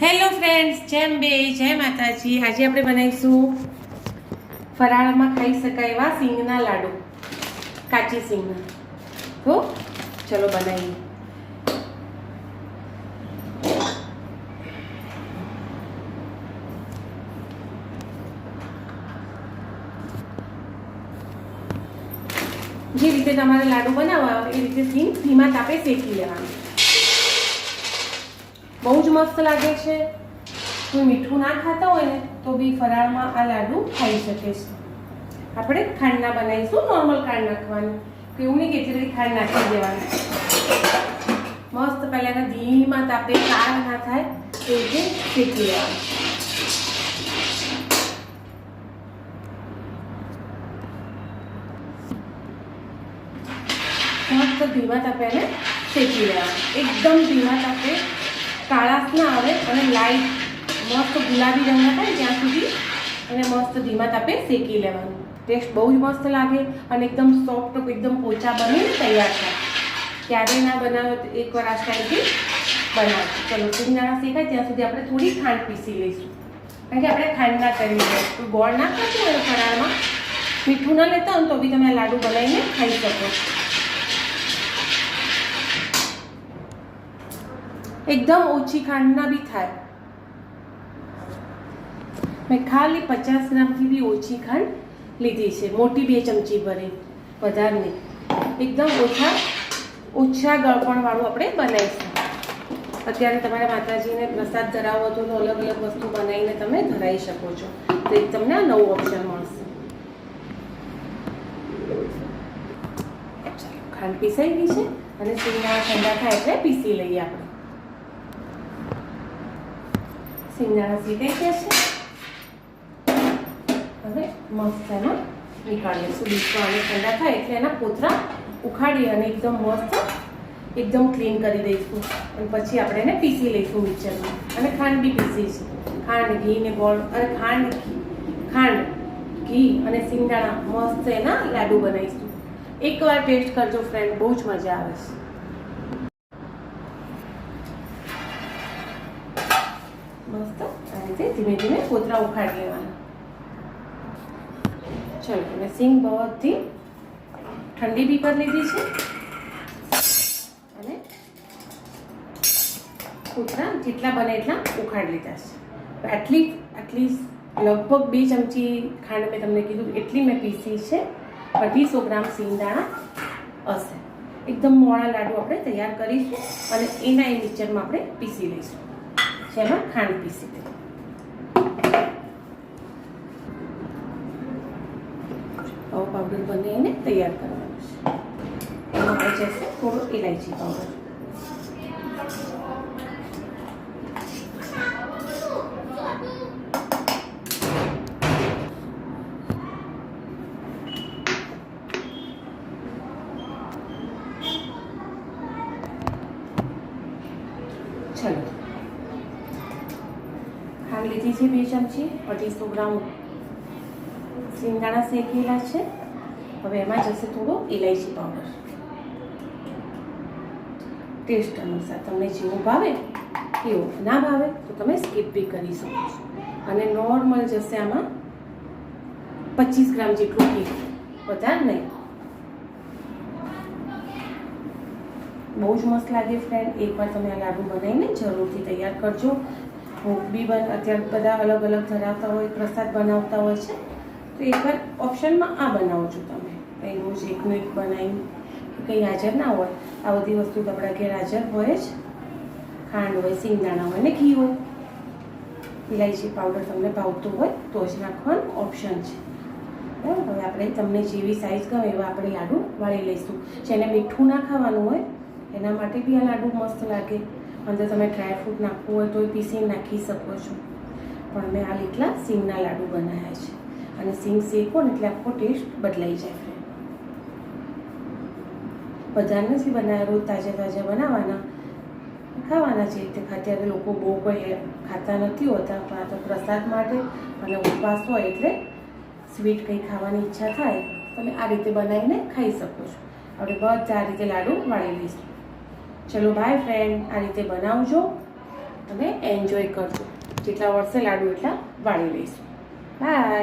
Hello friends જેમ બે, જય માતાજી. આજે આપણે બનાવીશું ફરાળમાં ખાઈ શકાય એવા સિંગના લાડુ. કાચી સિંગના. તો ચલો બનાવીએ. જે રીતે તમારે લાડુ બનાવવા એ રીતે સિંગ ધીમા તાપે શેકી લેવાનું. બહુ જ મસ્ત લાગે છે. કોઈ મીઠું ના ખાતા હોય ને, તો બી ફરાળમાં આ લાડુ ખાઈ શકે છે. આપણે ખાંડના બનાવીશું નોર્મલ ખાંડ નાખવાની. કે એવું નહીં કે એટલી ખાંડ નાખી દેવાની. મસ્ત પહેલાં એના ધીમા તાપે કાર ના થાય એ રીતે શેકી લેવાનું. મસ્ત ધીમા તાપે એને શેકી લેવાનું. એકદમ ધીમા તાપે કાળાશ ના આવે અને લાઈટ મસ્ત ગુલાબી રંગના થાય ત્યાં સુધી એને મસ્ત ધીમા તાપે શેકી લેવાનું. ટેસ્ટ બહુ જ મસ્ત લાગે અને એકદમ સોફ્ટ એકદમ પોચા બનીને તૈયાર થાય. ક્યારેય ના બનાવો તો એકવાર આ સ્ટાઈલથી બનાવો. ચલો સિંગદાણા શેકાય ત્યાં સુધી આપણે થોડી ખાંડ પીસી લઈશું. કારણ કે આપણે ખાંડ ના કરી ગોળ ના હોય ફરાળમાં. મીઠું ના લેતા હોય તો બી તમે લાડુ બનાવીને ખાઈ શકો. એકદમ ઓછી ખાંડના બી થાય. મેં ખાલી પચાસ ગ્રામથી બી ઓછી ખાંડ લીધી છે. મોટી બે ચમચી ભરી વધારે એકદમ ઓછા ઓછા ગળપણવાળું આપણે બનાવીશું. અત્યારે તમારા માતાજીને પ્રસાદ ધરાવો તો અલગ અલગ વસ્તુ બનાવીને તમે ધરાવી શકો છો. તો એક તમને આ નવું ઓપ્શન મળશે. ખાંડ પીસાઈ ગઈ છે અને સીંગા ઠંડા થાય એટલે પીસી લઈએ આપણે. સિંગદાણા સીકાઈ ગયા છે હવે મસ્ત એનો નીકાળી લઈશું ડીશમાં અને ઠંડા થાય એટલે એના પોતરા ઉખાડી અને એકદમ મસ્ત એકદમ ક્લીન કરી દઈશું અને પછી આપણે એને પીસી લઈશું મિક્સરમાં અને ખાંડ બી પીસીશું ખાંડ ઘી ને ગોળ અને ખાંડ ખાંડ ઘી અને સિંગદાણા મસ્ત એના લાડુ બનાવીશું એકવાર ટેસ્ટ કરજો ફ્રેન્ડ બહુ જ મજા આવે છે મસ્ત આ રીતે ધીમે ધીમે કોતરા ઉખાડી લેવાના. ચલો અને સિંગ બહુથી ઠંડી બી કરી લીધી છે. અને કોતરા જેટલા બને એટલા ઉખાડી લીધા છે. આટલી આટલી લગભગ બે ચમચી ખાંડ મેં તમને કીધું, એટલી મેં પીસી છે. અઢીસો ગ્રામ સિંગદાણા હશે. એકદમ મોળા લાડુ આપણે તૈયાર કરીશું અને એના એ મિક્સરમાં આપણે પીસી લઈશું. જેમાં ખાંડ પીસી દઈએ. પાવ પાવડર બનાવીને તૈયાર કરવાનું છે. એમાં પછી જશે થોડો ઇલાયચી પાવડર ચાલો. ખાંડ લીધી છે બે ચમચી, અઢીસો ગ્રામ સિંગદાણા શેકેલા છે. હવે એમાં જશે થોડો ઇલાયચી પાવડર. ટેસ્ટ અનુસાર તમને જેવું ભાવે, એવું ના ભાવે તો તમે સ્કીપ બી કરી શકો છો. અને નોર્મલ જશે આમાં પચીસ ગ્રામ જેટલું ઘી. વધારે નહીં. બહુ જ મસ્ત લાગે ફ્રેન્ડ એકવાર તમે આ લાડુ બનાવીને જરૂરથી તૈયાર કરજો. ભોગ બી બન અત્યારે બધા અલગ અલગ ધરાવતા હોય, પ્રસાદ બનાવતા હોય છે. તો એકવાર ઓપ્શનમાં આ બનાવો છો તમે. કંઈ રોજ એકનું એક બનાવી. કંઈ હાજર ના હોય. આ બધી વસ્તુ તો આપણા ઘેર હાજર હોય જ. ખાંડ હોય સિંગદાણા હોય ને ઘી હોય ઇલાયચી પાવડર તમને ભાવતું હોય તો જ નાખવાનું ઓપ્શન છે. બરાબર? હવે આપણે તમને જેવી સાઈઝ ગમે એવા આપણે લાડુ વાળી લઈશું. જેને મીઠું ના ખાવાનું હોય, એના માટે બી આ લાડુ મસ્ત લાગે. અંદર તમે ડ્રાયફ્રૂટ નાખવું હોય તો પીસી નાખી શકો છો. પણ મેં આ લીટલા સિંગના લાડુ બનાવ્યા છે. અને સિંગ શેકો એટલે આખો ટેસ્ટ બદલાઈ જાય ફ્રેન્ડ બધાને નથી બનાવ્યા રોજ તાજા તાજા બનાવવાના ખાવાના છે. તે અત્યારે લોકો બહુ કોઈ ખાતા નથી હોતા, પણ આ તો પ્રસાદ માટે અને ઉપવાસ હોય એટલે સ્વીટ કંઈ ખાવાની ઈચ્છા થાય, તમે આ રીતે બનાવીને ખાઈ શકો છો. આપણે બધા આ રીતે લાડુ વાળી લઈશું. ચલો બાય ફ્રેન્ડ આ રીતે બનાવજો અને એન્જોય કરજો. જેટલા વર્ષે લાડુ એટલા વાળી લઈશું. બાય